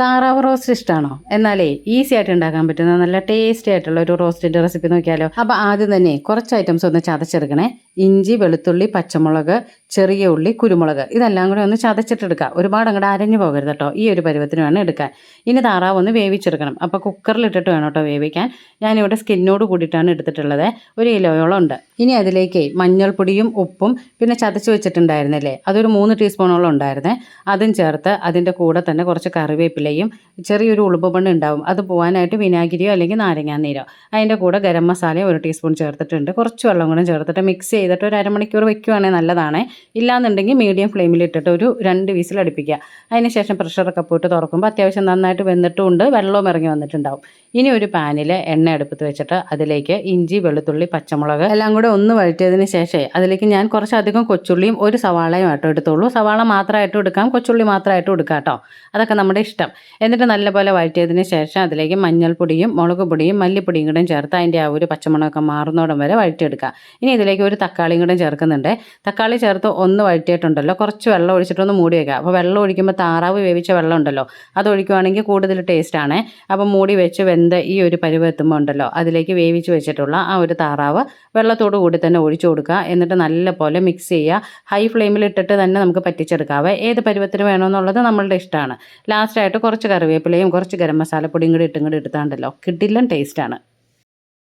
താറാവ് റോസ്റ്റ് ഇഷ്ടമാണോ എന്നാലേ ഈസി ആയിട്ട് ഉണ്ടാക്കാൻ പറ്റുന്ന നല്ല ടേസ്റ്റി ആയിട്ടുള്ള ഒരു റോസ്റ്റിന്റെ റെസിപ്പി നോക്കിയാലോ. അപ്പോൾ ആദ്യം തന്നെ കുറച്ച് ഐറ്റംസ് ഒന്ന് ചതച്ചെടുക്കണേ. ഇഞ്ചി വെളുത്തുള്ളി പച്ചമുളക് ചെറിയ ഉള്ളി കുരുമുളക് ഇതെല്ലാം കൂടെ ഒന്ന് ചതച്ചിട്ടെടുക്കുക. ഒരുപാട് അങ്ങോട്ട് അരഞ്ഞു പോകരുത് കേട്ടോ ഈ ഒരു പരുവത്തിന് വേണം എടുക്കാൻ. ഇനി താറാവ് ഒന്ന് വേവിച്ചെടുക്കണം. അപ്പോൾ കുക്കറിലിട്ടിട്ട് വേണം കേട്ടോ വേവിക്കാൻ. ഞാനിവിടെ സ്കിന്നോട് കൂടിയിട്ടാണ് എടുത്തിട്ടുള്ളത്. ഒരു കിലോയോളം ഉണ്ട്. ഇനി അതിലേക്ക് മഞ്ഞൾപ്പൊടിയും ഉപ്പും പിന്നെ ചതച്ച് വെച്ചിട്ടുണ്ടായിരുന്നില്ലേ? അതൊരു മൂന്ന് ടീസ്പൂണോളം ഉണ്ടായിരുന്നേ. അതും ചേർത്ത് അതിന്റെ കൂടെ തന്നെ കുറച്ച് കറിവേപ്പിലയും ചെറിയൊരു ഉളുമ്പ് ഉണ്ടാവും. അത് പോകാനായിട്ട് വിനാഗിരിയോ അല്ലെങ്കിൽ നാരങ്ങാ നീരോ. അതിന്റെ കൂടെ ഗരം മസാലയും ഒരു ടീസ്പൂൺ ചേർത്തിട്ടുണ്ട്. കുറച്ച് വെള്ളം കൂടെ ചേർത്തിട്ട് മിക്സ് ചെയ്തിട്ട് ഒരു അരമണിക്കൂർ വെക്കുവാണെങ്കിൽ നല്ലതാണ്. ഇല്ലാന്നുണ്ടെങ്കിൽ മീഡിയം ഫ്ലെയിമിൽ ഇട്ടിട്ട് ഒരു രണ്ട് വീസിൽ അടുപ്പിക്കുക. അതിനുശേഷം പ്രഷറൊക്കെ പോയിട്ട് തുറക്കുമ്പോൾ അത്യാവശ്യം നന്നായിട്ട് വെന്നിട്ടുണ്ട് വെള്ളവും ഇറങ്ങി വന്നിട്ടുണ്ടാവും. ഇനി ഒരു പാനിൽ എണ്ണ അടുപ്പത്ത് വെച്ചിട്ട് അതിലേക്ക് ഇഞ്ചി വെളുത്തുള്ളി പച്ചമുളക് എല്ലാം കൂടെ ഒന്ന് വഴറ്റിയതിന് ശേഷമേ അതിലേക്ക് ഞാൻ കുറച്ചധികം കൊച്ചുള്ളിയും ഒരു സവാളയും ആട്ടോ എടുത്തോളൂ സവാള മാത്രമായിട്ടും എടുക്കാം കൊച്ചുള്ളി മാത്രമായിട്ടും എടുക്കാം കേട്ടോ. അതൊക്കെ നമ്മുടെ ഇഷ്ടം. എന്നിട്ട് നല്ലപോലെ വഴറ്റിയതിന് ശേഷം അതിലേക്ക് മഞ്ഞൾപ്പൊടിയും മുളക് പൊടിയും മല്ലിപ്പൊടിയും കൂടെ ചേർത്ത് അതിന്റെ ആ ഒരു പച്ചമുളകൊക്കെ മാറുന്നോടം വരെ വഴറ്റിയെടുക്കുക ഇനി ഇതിലേക്ക് ഒരു തക്കാളിയും കൂടെ ചേർക്കുന്നുണ്ട്. തക്കാളി ചേർത്ത് ഒന്ന് വഴറ്റിയിട്ടുണ്ടല്ലോ. കുറച്ച് വെള്ളം ഒഴിച്ചിട്ടൊന്ന് മൂടി വെക്കുക. അപ്പോൾ വെള്ളം ഒഴിക്കുമ്പോൾ താറാവ് വേവിച്ച വെള്ളം ഉണ്ടല്ലോ. അത് ഒഴിക്കുവാണെങ്കിൽ കൂടുതൽ ടേസ്റ്റാണ് അപ്പോൾ മൂടി വെച്ച് വെന്ത് ഈ ഒരു പരുവ എത്തുമ്പോൾ ഉണ്ടല്ലോ അതിലേക്ക് വേവിച്ച് വെച്ചിട്ടുള്ള ആ ഒരു താറാവ് വെള്ളത്തോടു കൂടി തന്നെ ഒഴിച്ചു കൊടുക്കുക. എന്നിട്ട് നല്ലപോലെ മിക്സ് ചെയ്യുക. ഹൈ ഫ്ലെയിമിൽ ഇട്ടിട്ട് തന്നെ നമുക്ക് പറ്റിച്ചെടുക്കാവേ ഏത് പരുവത്തിന് വേണമെന്നുള്ളത് നമ്മളുടെ ഇഷ്ടമാണ്. ലാസ്റ്റായിട്ട് കുറച്ച് കറിവേപ്പിലയും കുറച്ച് ഗരം മസാലപ്പൊടിയും കൂടി ഇട്ടും കൂടി എടുത്താണ്ടല്ലോ കിഡിലും ടേസ്റ്റാണ്